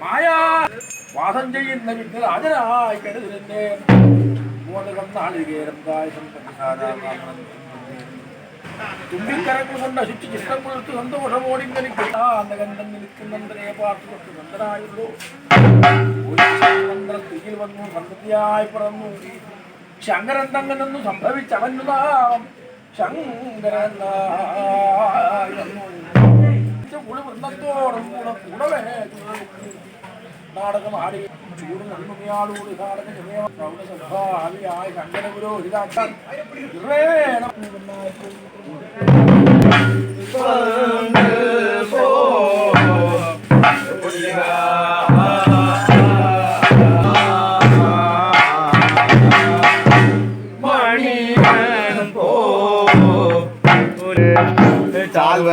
മായാ വാസം ചെയ്യുന്ന വിഘ്നരാജനായി കരുതിരുന്നേ മൂന്നകം നാളികേരം കായസം തുമ്പിക്കരങ്ങൾ കൊണ്ട് അശിച്ച് ചിത്രം കൊടുത്ത് നിൽക്കുന്നേ പാർട്ടി കൊടുത്ത് നന്ദനായുള്ളൂ സ്ത്രീയിൽ വന്നു സന്തതിയായി പറന്നു ശങ്കരന്തങ്ങനൊന്നും സംഭവിച്ചവനുതാം വൃന്ദത്തോടും കൂടെ കൂടവേ നാടകം ആടി ചൂട് നന്മയാളോട് നാടകം പ്രൗഢസഭാവിയായ ശങ്കര சால்வ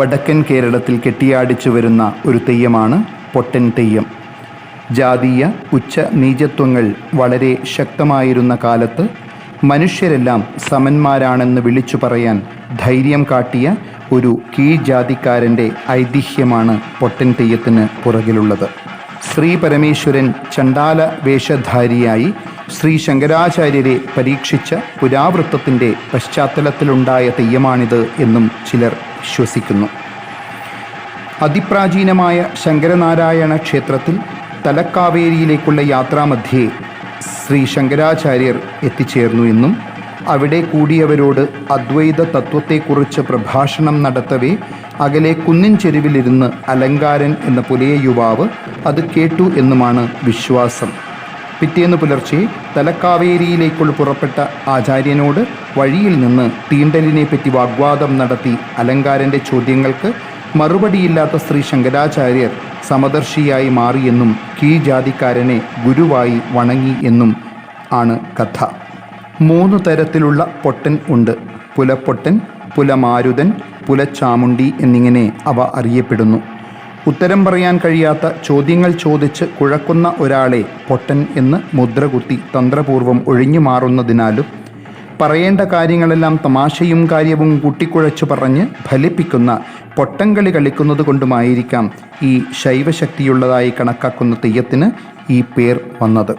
വടക്കൻ കേരളത്തിൽ കെട്ടിയാടിച്ചു വരുന്ന ഒരു തെയ്യമാണ് പൊട്ടൻ തെയ്യം. ജാതീയ ഉച്ച നീചത്വങ്ങൾ വളരെ ശക്തമായിരുന്ന കാലത്ത് മനുഷ്യരെല്ലാം സമന്മാരാണെന്ന് വിളിച്ചു പറയാൻ ധൈര്യം കാട്ടിയ ഒരു കീഴ്ജാതിക്കാരന്റെ ഐതിഹ്യമാണ് പൊട്ടൻ തെയ്യത്തിന് പുറകിലുള്ളത്. ശ്രീ പരമേശ്വരൻ ചണ്ടാല വേഷധാരിയായി ശ്രീ ശങ്കരാചാര്യരെ പരീക്ഷിച്ച പുരാവൃത്തത്തിന്റെ പശ്ചാത്തലത്തിലുണ്ടായ തെയ്യമാണിത് എന്നും ചിലർ വിശ്വസിക്കുന്നു. അതിപ്രാചീനമായ ശങ്കരനാരായണ ക്ഷേത്രത്തിൽ തലക്കാവേരിയിലേക്കുള്ള യാത്രാമധ്യേ ശ്രീ ശങ്കരാചാര്യർ എത്തിച്ചേർന്നു എന്നും അവിടെ കൂടിയവരോട് അദ്വൈത തത്വത്തെക്കുറിച്ച് പ്രഭാഷണം നടത്തവേ അകലെ കുന്നിൻ ചെരുവിലിരുന്ന് അലങ്കാരൻ എന്ന പുലയ യുവാവ് അത് കേട്ടു എന്നുമാണ് വിശ്വാസം. പിറ്റേന്ന് പുലർച്ചെ തലക്കാവേരിയിലേക്കുള്ള പുറപ്പെട്ട ആചാര്യനോട് വഴിയിൽ നിന്ന് തീണ്ടലിനെ പറ്റി വാഗ്വാദം നടത്തി അലങ്കാരന്റെ ചോദ്യങ്ങൾക്ക് മറുപടിയില്ലാത്ത ശ്രീ ശങ്കരാചാര്യർ സമദർശിയായി മാറിയെന്നും കീഴ്ജാതിക്കാരനെ ഗുരുവായി വണങ്ങി എന്നും ആണ് കഥ. മൂന്ന് തരത്തിലുള്ള പൊട്ടൻ ഉണ്ട്. പുലപ്പൊട്ടൻ പുലമാരുതൻ പുലച്ചാമുണ്ടി എന്നിങ്ങനെ അവ അറിയപ്പെടുന്നു. ഉത്തരം പറയാൻ കഴിയാത്ത ചോദ്യങ്ങൾ ചോദിച്ച് കുഴക്കുന്ന ഒരാളെ പൊട്ടൻ എന്ന് മുദ്രകുത്തി തന്ത്രപൂർവം ഒഴിഞ്ഞു മാറുന്നതിനാലും പറയേണ്ട കാര്യങ്ങളെല്ലാം തമാശയും കാര്യവും കൂട്ടിക്കുഴച്ചു പറഞ്ഞ് ഫലിപ്പിക്കുന്ന പൊട്ടംകളി കളിക്കുന്നത് കൊണ്ടുമായിരിക്കാം ഈ ശൈവശക്തിയുള്ളതായി കണക്കാക്കുന്ന തെയ്യത്തിന് ഈ പേർ വന്നത്.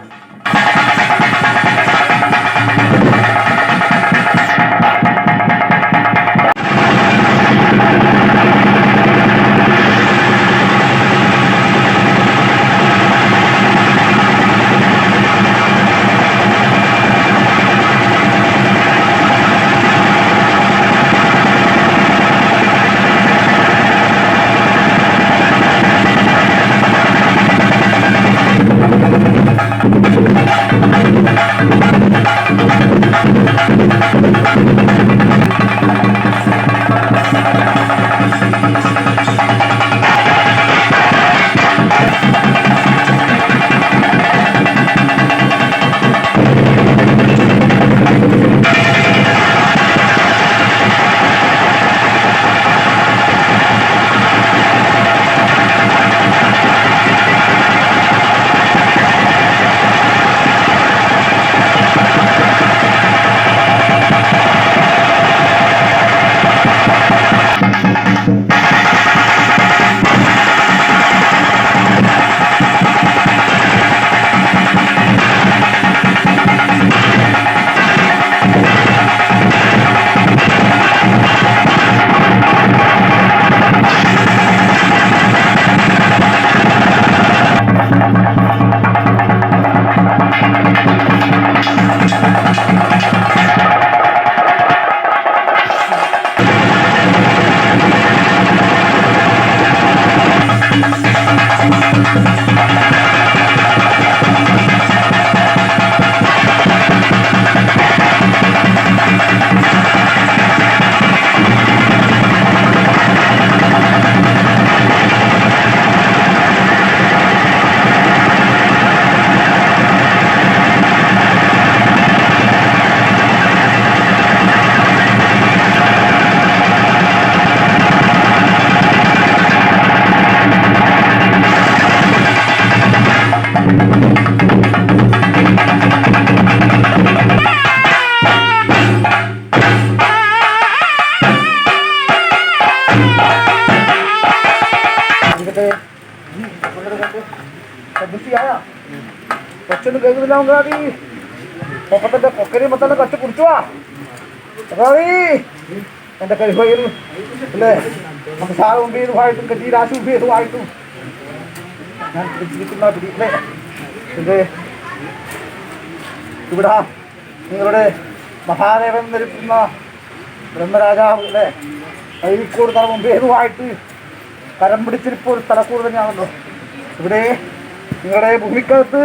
കൊച്ചൊന്നും കേൾക്കുന്നില്ല മങ്കാളി പൊക്കത്തിന്റെ കൊക്കരി മൊത്തം കച്ച് കുടിച്ചുവാ മങ്കാളി എന്റെ കരിഫയിൽ അല്ലേ? നമുക്ക് സാറ് മുമ്പ് ചെയ്തുമായിട്ടും കെട്ടി രാശി മുമ്പ് ചെയ്തുമായിട്ടും ഞാൻ പിടിച്ചിരിക്കുന്ന പിടി അല്ലേ ഇത് ഇവിടെ നിങ്ങളുടെ മഹാദേവൻ ധരിക്കുന്ന ബ്രഹ്മരാജാവിന്റെ കൈക്കൂട് തല മുമ്പേതുമായിട്ട് കരം പിടിച്ചിരിപ്പോൾ ഒരു സ്ഥലക്കൂട് തന്നെയാണല്ലോ. ഇവിടെ നിങ്ങളുടെ ഭൂമിക്കകത്ത്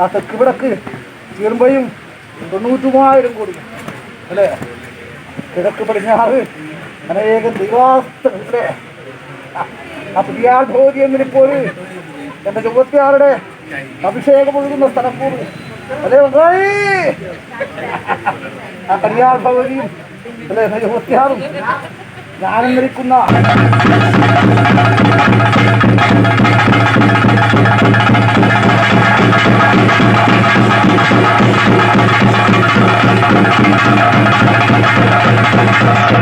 ആ തെക്ക് വിടക്ക് തീർമ്പയും തൊണ്ണൂറ്റുമായിരം കോടി. അല്ലേ? കിഴക്ക് പടിഞ്ഞാറ് അനേകം ദൈവാസ്ത അല്ലേ? ആ പുതിയാൾ ഭഗവതി എന്നിരിപ്പോൾ എന്റെ ചുമത്തിയാരുടെ അഭിഷേകം ഒഴുകുന്ന സ്ഥലം കൂടും. അല്ലേ വന്നായി ആ കല്യാൺ ഭഗവതിയും അല്ലേ എന്റെ ചുമത്തിയാറും ഗാനം ധരിക്കുന്ന Thank